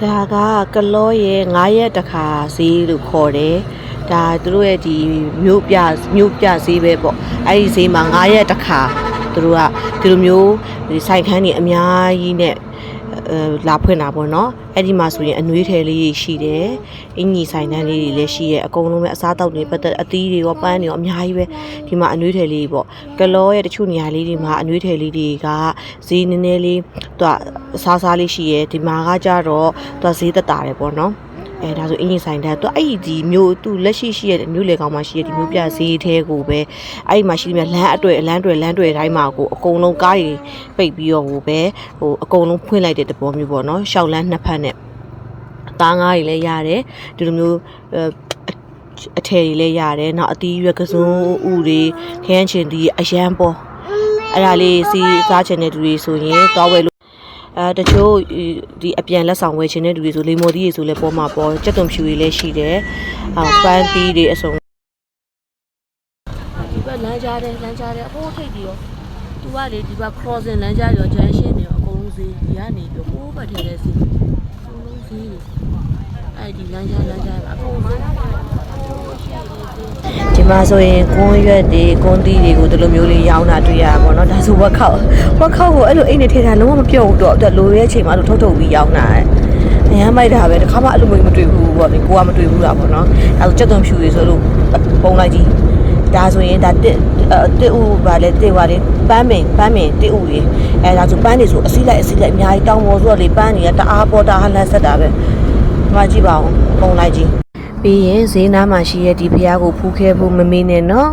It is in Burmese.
ဒါကကလောရဲ့9ရက်တခါဈေးလို့ခေါ်တယ်ဒါသူတို့ရဲ့ဒီမြို့ပြမြို့ပြဈေးပဲပေါ့အဲ့ဒီဈေးမှာ9ရက်တခါသူတို့ကဒီလိုမျိုးဒီဆိုင်ခန်းတွေအများကြီးနဲ့အဲလာဖွင့်တာပေါ့နော်အဲ့ဒီမှာဆိုရင်အနွေးထည်လေးတွေရှိတယ်အင်ကြီးဆိုင်တန်းလေးတွေလည်းရှိရဲ့အကုန်လုံးပဲအစားတောက်တွေပတ်သက်အသီးတွေရောပန်းတွေရောအများကြီးပဲဒီမှာအနွေးထည်လေးတွေပေါ့ကလောရဲ့တချို့နေရာလေးတွေမှာအနွေးထည်လေးတွေကဈေးနည်းနည်းလေးသူက အစားစားလေးရှိရဲ့ဒီမှာကကြတော့သူကဈေးသက်တာတယ်ပေါ့နော်အဲဒါဆိုအင်ဂျင်ဆိုင်တဲ့သူအဲ့ဒီဒီမျိုးသူလက်ရှိရှိရတဲ့မျိုးလေကောင်မှရှိရဒီမျိုးပြဈေးထဲကိုပဲအဲ့ဒီမှာရှိတဲ့လမ်းအတွေ့အလန်းတွေ့လမ်းတွေ့တိုင်းမှာကိုအကုန်လုံးကားကြီးပိတ်ပြီးတော့ဟိုပဲဟိုအကုန်လုံးဖွင့်လိုက်တဲ့တဘောမျိုးပေါ့နော်ရှောက်လန်းနှစ်ဖက်နဲ့အသားငါးကြီးလည်းရတယ်ဒီလိုမျိုးအဲအထည်တွေလည်းရတယ်နောက်အသီးရွက်ကစုံဥတွေခရမ်းချင်ဒီအရန်ပေါ်အဲ့ဒါလေးစီစားချင်တဲ့သူတွေဆိုရင်သွားဝယ်လို့ အဲတချို့ဒီအပြန်လက်ဆောင်ဝယ်ခြင်းတဲ့လူတွေဆိုလေမော်သီးတွေဆိုလဲပေါ်မှာပေါ်ကြက်သွန်ဖြူတွေလည်းရှိတယ်။အော်ပန်းသီးတွေအစုံဒီဘက်လမ်းကြားတယ်လမ်းကြားတယ်အဖိုးထိတ်ပြီးရောသူကလေဒီဘက် crossing လမ်းကြားရောဂျန်ရှင်းတွေရောအကုန်လုံးဈေးဒီကနေပြီးဟိုးဘက်ထဲလဲဈေးအကုန်လုံးဈေးတွေအဲ့ဒီလမ်းကြားလမ်းကြားအကုန်လုံးဒီ မှာဆိုရင်ကွန်းရွက်တွေကွန်းသီးတွေကိုဒီလိုမျိုးလေးရောင်းတာတွေ့ရတာပေါ့နော်ဒါဆိုဝက်ခောက်ဝက်ခောက်ကိုအဲ့လိုအိတ်နဲ့ထည့်ထားလုံးဝမပြုတ်ဘူးတော့အဲ့လိုရဲ့အချိန်မှာအဲ့လိုထုတ်ထုတ်ပြီးရောင်းတာအရမ်းမိုက်တာပဲတခါမှအဲ့လိုမျိုးမတွေ့ဘူးပေါ့လေကိုကမတွေ့ဘူးတာပေါ့နော်အဲ့လိုကြက်သွန်ဖြူတွေဆိုလို့ပုံလိုက်ကြည့်ဒါဆိုရင်ဒါတစ်တစ်ဥဗာလေတစ်ဝါလေပန်းပင်ပန်းပင်တစ်ဥတွေအဲဒါဆိုပန်းတွေဆိုအစိလိုက်အစိလိုက်အများကြီးတောင်းပေါ်ဆိုတော့လေပန်းတွေကတအားပေါ်တာဟလန်ဆက်တာပဲဒီမှာကြည့်ပါဦးပုံလိုက်ကြည့် ပြီးရင်ဈေးနားမှာရှိရဲ့ဒီဖះကိုဖူးခဲဖို့မမေ့နဲ့နော်